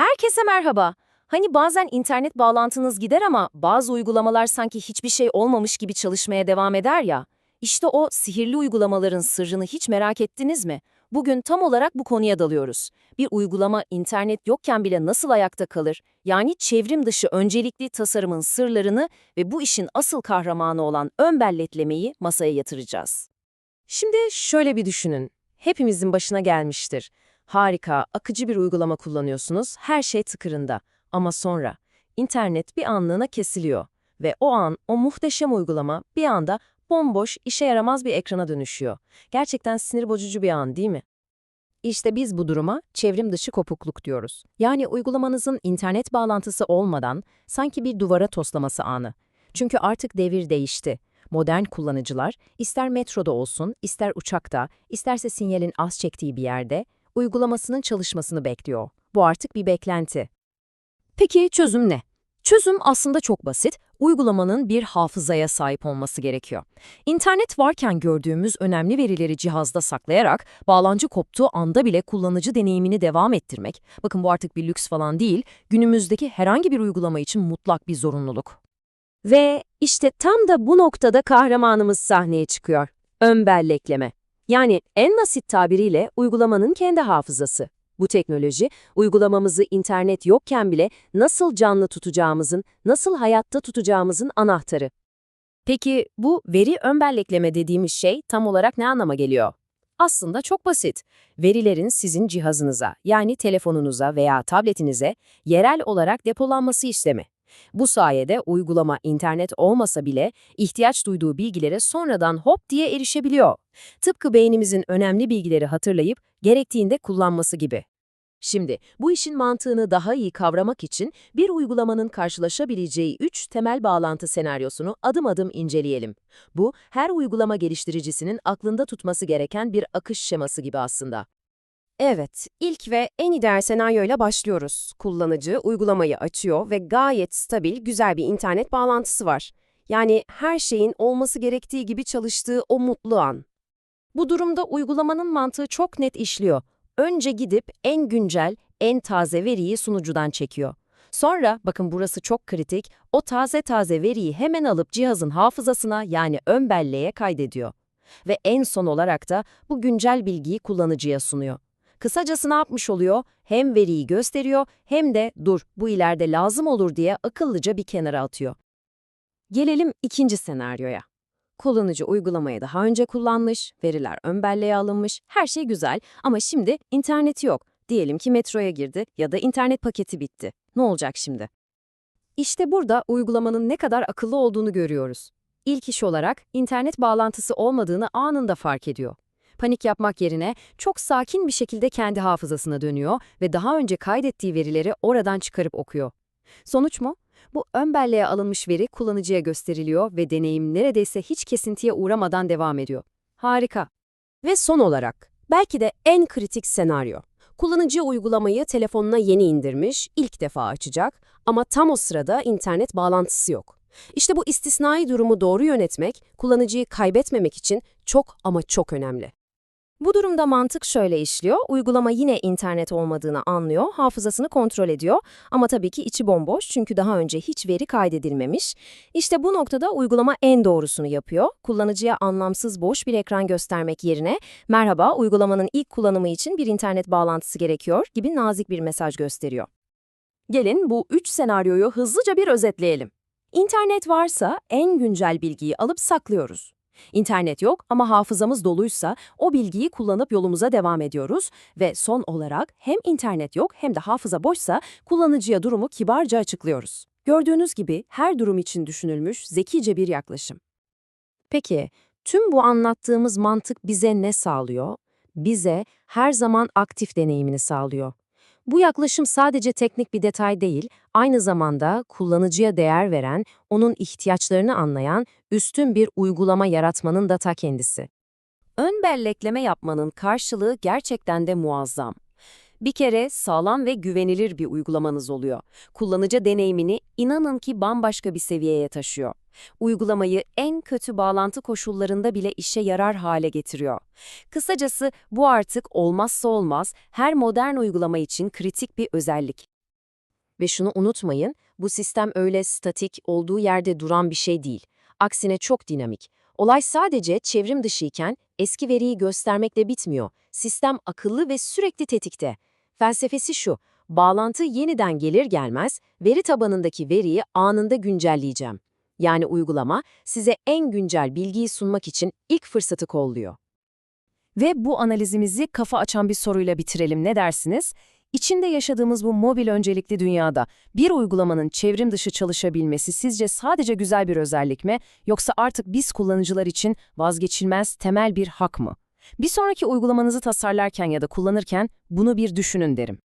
Herkese merhaba. Hani bazen internet bağlantınız gider ama bazı uygulamalar sanki hiçbir şey olmamış gibi çalışmaya devam eder ya. İşte o sihirli uygulamaların sırrını hiç merak ettiniz mi? Bugün tam olarak bu konuya dalıyoruz. Bir uygulama internet yokken bile nasıl ayakta kalır? Yani çevrim dışı öncelikli tasarımın sırlarını ve bu işin asıl kahramanı olan ön belletlemeyi masaya yatıracağız. Şimdi şöyle bir düşünün. Hepimizin başına gelmiştir. Harika, akıcı bir uygulama kullanıyorsunuz, her şey tıkırında. Ama sonra internet bir anlığına kesiliyor ve o an o muhteşem uygulama bir anda bomboş, işe yaramaz bir ekrana dönüşüyor. Gerçekten sinir bozucu bir an değil mi? İşte biz bu duruma çevrim dışı kopukluk diyoruz. Yani uygulamanızın internet bağlantısı olmadan sanki bir duvara toslaması anı. Çünkü artık devir değişti. Modern kullanıcılar ister metroda olsun, ister uçakta, isterse sinyalin az çektiği bir yerde uygulamasının çalışmasını bekliyor. Bu artık bir beklenti. Peki çözüm ne? Çözüm aslında çok basit. Uygulamanın bir hafızaya sahip olması gerekiyor. İnternet varken gördüğümüz önemli verileri cihazda saklayarak bağlantı koptuğu anda bile kullanıcı deneyimini devam ettirmek, bakın bu artık bir lüks falan değil, günümüzdeki herhangi bir uygulama için mutlak bir zorunluluk. Ve işte tam da bu noktada kahramanımız sahneye çıkıyor. Ön bellekleme. Yani en basit tabiriyle uygulamanın kendi hafızası. Bu teknoloji, uygulamamızı internet yokken bile nasıl canlı tutacağımızın, nasıl hayatta tutacağımızın anahtarı. Peki bu veri ön bellekleme dediğimiz şey tam olarak ne anlama geliyor? Aslında çok basit. Verilerin sizin cihazınıza, yani telefonunuza veya tabletinize yerel olarak depolanması işlemi. Bu sayede uygulama internet olmasa bile ihtiyaç duyduğu bilgilere sonradan hop diye erişebiliyor. Tıpkı beynimizin önemli bilgileri hatırlayıp gerektiğinde kullanması gibi. Şimdi bu işin mantığını daha iyi kavramak için bir uygulamanın karşılaşabileceği üç temel bağlantı senaryosunu adım adım inceleyelim. Bu, her uygulama geliştiricisinin aklında tutması gereken bir akış şeması gibi aslında. Evet, ilk ve en ideal senaryoyla başlıyoruz. Kullanıcı uygulamayı açıyor ve gayet stabil, güzel bir internet bağlantısı var. Yani her şeyin olması gerektiği gibi çalıştığı o mutlu an. Bu durumda uygulamanın mantığı çok net işliyor. Önce gidip en güncel, en taze veriyi sunucudan çekiyor. Sonra, bakın burası çok kritik, o taze taze veriyi hemen alıp cihazın hafızasına yani ön belleğe kaydediyor. Ve en son olarak da bu güncel bilgiyi kullanıcıya sunuyor. Kısacası ne yapmış oluyor? Hem veriyi gösteriyor hem de dur bu ileride lazım olur diye akıllıca bir kenara atıyor. Gelelim ikinci senaryoya. Kullanıcı uygulamayı daha önce kullanmış, veriler ön belleğe alınmış, her şey güzel ama şimdi interneti yok. Diyelim ki metroya girdi ya da internet paketi bitti. Ne olacak şimdi? İşte burada uygulamanın ne kadar akıllı olduğunu görüyoruz. İlk iş olarak internet bağlantısı olmadığını anında fark ediyor. Panik yapmak yerine çok sakin bir şekilde kendi hafızasına dönüyor ve daha önce kaydettiği verileri oradan çıkarıp okuyor. Sonuç mu? Bu ön belleğe alınmış veri kullanıcıya gösteriliyor ve deneyim neredeyse hiç kesintiye uğramadan devam ediyor. Harika. Ve son olarak, belki de en kritik senaryo. Kullanıcı uygulamayı telefonuna yeni indirmiş, ilk defa açacak ama tam o sırada internet bağlantısı yok. İşte bu istisnai durumu doğru yönetmek, kullanıcıyı kaybetmemek için çok ama çok önemli. Bu durumda mantık şöyle işliyor. Uygulama yine internet olmadığını anlıyor, hafızasını kontrol ediyor ama tabii ki içi bomboş çünkü daha önce hiç veri kaydedilmemiş. İşte bu noktada uygulama en doğrusunu yapıyor. Kullanıcıya anlamsız boş bir ekran göstermek yerine merhaba uygulamanın ilk kullanımı için bir internet bağlantısı gerekiyor gibi nazik bir mesaj gösteriyor. Gelin bu üç senaryoyu hızlıca bir özetleyelim. İnternet varsa en güncel bilgiyi alıp saklıyoruz. İnternet yok ama hafızamız doluysa o bilgiyi kullanıp yolumuza devam ediyoruz ve son olarak hem internet yok hem de hafıza boşsa kullanıcıya durumu kibarca açıklıyoruz. Gördüğünüz gibi her durum için düşünülmüş zekice bir yaklaşım. Peki, tüm bu anlattığımız mantık bize ne sağlıyor? Bize her zaman aktif deneyimini sağlıyor. Bu yaklaşım sadece teknik bir detay değil, aynı zamanda kullanıcıya değer veren, onun ihtiyaçlarını anlayan, üstün bir uygulama yaratmanın da ta kendisi. Ön bellekleme yapmanın karşılığı gerçekten de muazzam. Bir kere sağlam ve güvenilir bir uygulamanız oluyor. Kullanıcı deneyimini inanın ki bambaşka bir seviyeye taşıyor. Uygulamayı en kötü bağlantı koşullarında bile işe yarar hale getiriyor. Kısacası bu artık olmazsa olmaz her modern uygulama için kritik bir özellik. Ve şunu unutmayın, bu sistem öyle statik, olduğu yerde duran bir şey değil. Aksine çok dinamik. Olay sadece çevrim dışıyken eski veriyi göstermekle bitmiyor. Sistem akıllı ve sürekli tetikte. Felsefesi şu, bağlantı yeniden gelir gelmez veri tabanındaki veriyi anında güncelleyeceğim. Yani uygulama size en güncel bilgiyi sunmak için ilk fırsatı kolluyor. Ve bu analizimizi kafa açan bir soruyla bitirelim ne dersiniz? İçinde yaşadığımız bu mobil öncelikli dünyada bir uygulamanın çevrim dışı çalışabilmesi sizce sadece güzel bir özellik mi yoksa artık biz kullanıcılar için vazgeçilmez temel bir hak mı? Bir sonraki uygulamanızı tasarlarken ya da kullanırken bunu bir düşünün derim.